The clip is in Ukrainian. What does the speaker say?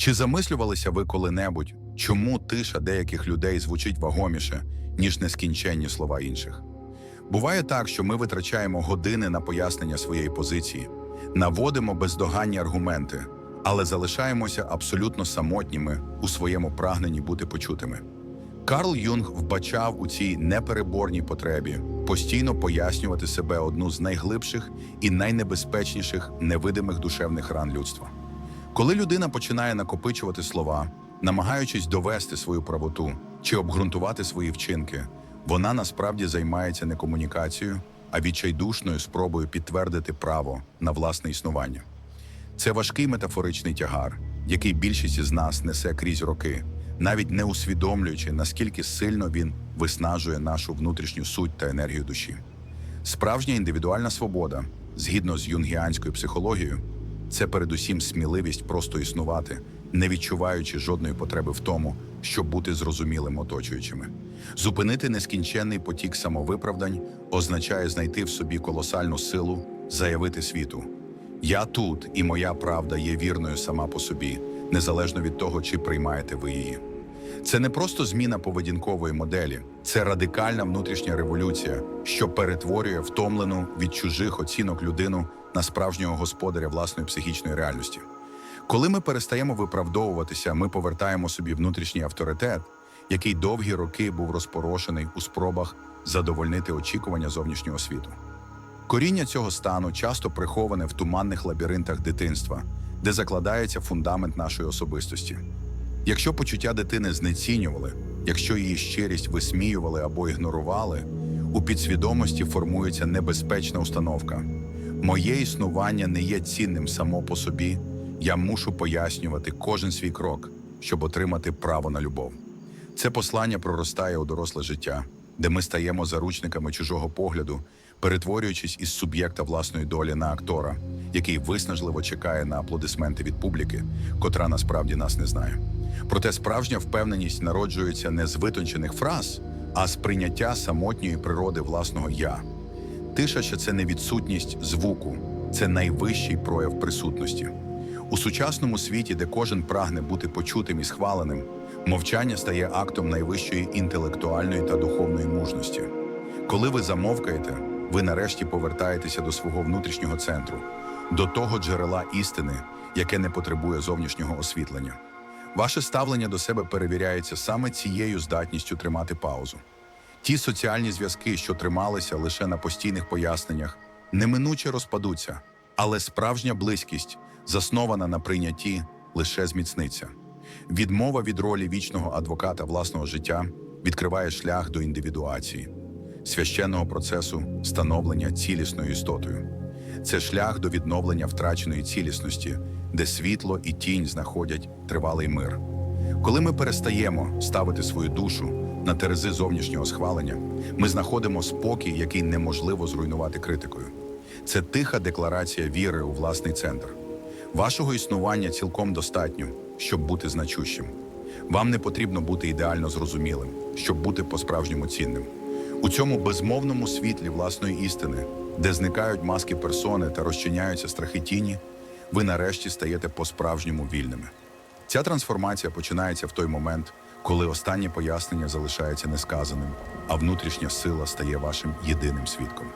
Чи замислювалися ви коли-небудь, чому тиша деяких людей звучить вагоміше, ніж нескінченні слова інших? Буває так, що ми витрачаємо години на пояснення своєї позиції, наводимо бездоганні аргументи, але залишаємося абсолютно самотніми у своєму прагненні бути почутими. Карл Юнг вбачав у цій непереборній потребі постійно пояснювати себе одну з найглибших і найнебезпечніших невидимих душевних ран людства. Коли людина починає накопичувати слова, намагаючись довести свою правоту чи обґрунтувати свої вчинки, вона насправді займається не комунікацією, а відчайдушною спробою підтвердити право на власне існування. Це важкий метафоричний тягар, який більшість із нас несе крізь роки, навіть не усвідомлюючи, наскільки сильно він виснажує нашу внутрішню суть та енергію душі. Справжня індивідуальна свобода, згідно з юнгіанською психологією, це передусім сміливість просто існувати, не відчуваючи жодної потреби в тому, щоб бути зрозумілим оточуючими. Зупинити нескінченний потік самовиправдань означає знайти в собі колосальну силу, заявити світу. Я тут, і моя правда є вірною сама по собі, незалежно від того, чи приймаєте ви її. Це не просто зміна поведінкової моделі, це радикальна внутрішня революція, що перетворює втомлену від чужих оцінок людину на справжнього господаря власної психічної реальності. Коли ми перестаємо виправдовуватися, ми повертаємо собі внутрішній авторитет, який довгі роки був розпорошений у спробах задовольнити очікування зовнішнього світу. Коріння цього стану часто приховане в туманних лабіринтах дитинства, де закладається фундамент нашої особистості. Якщо почуття дитини знецінювали, якщо її щирість висміювали або ігнорували, у підсвідомості формується небезпечна установка. Моє існування не є цінним само по собі, я мушу пояснювати кожен свій крок, щоб отримати право на любов. Це послання проростає у доросле життя, де ми стаємо заручниками чужого погляду, перетворюючись із суб'єкта власної долі на актора, який виснажливо чекає на аплодисменти від публіки, котра насправді нас не знає. Проте справжня впевненість народжується не з витончених фраз, а з прийняття самотньої природи власного я. Тиша ще це не відсутність звуку, це найвищий прояв присутності. У сучасному світі, де кожен прагне бути почутим і схваленим, мовчання стає актом найвищої інтелектуальної та духовної мужності. Коли ви замовкаєте, ви нарешті повертаєтеся до свого внутрішнього центру, до того джерела істини, яке не потребує зовнішнього освітлення. Ваше ставлення до себе перевіряється саме цією здатністю тримати паузу. Ті соціальні зв'язки, що трималися лише на постійних поясненнях, неминуче розпадуться, але справжня близькість, заснована на прийнятті, лише зміцниться. Відмова від ролі вічного адвоката власного життя відкриває шлях до індивідуації, священного процесу становлення цілісною істотою. Це шлях до відновлення втраченої цілісності, де світло і тінь знаходять тривалий мир. Коли ми перестаємо ставити свою душу на терези зовнішнього схвалення, ми знаходимо спокій, який неможливо зруйнувати критикою. Це тиха декларація віри у власний центр. Вашого існування цілком достатньо, щоб бути значущим. Вам не потрібно бути ідеально зрозумілим, щоб бути по-справжньому цінним. У цьому безмовному світлі власної істини, де зникають маски персони та розчиняються страхи тіні, ви нарешті стаєте по-справжньому вільними. Ця трансформація починається в той момент, коли останнє пояснення залишається несказаним, а внутрішня сила стає вашим єдиним свідком.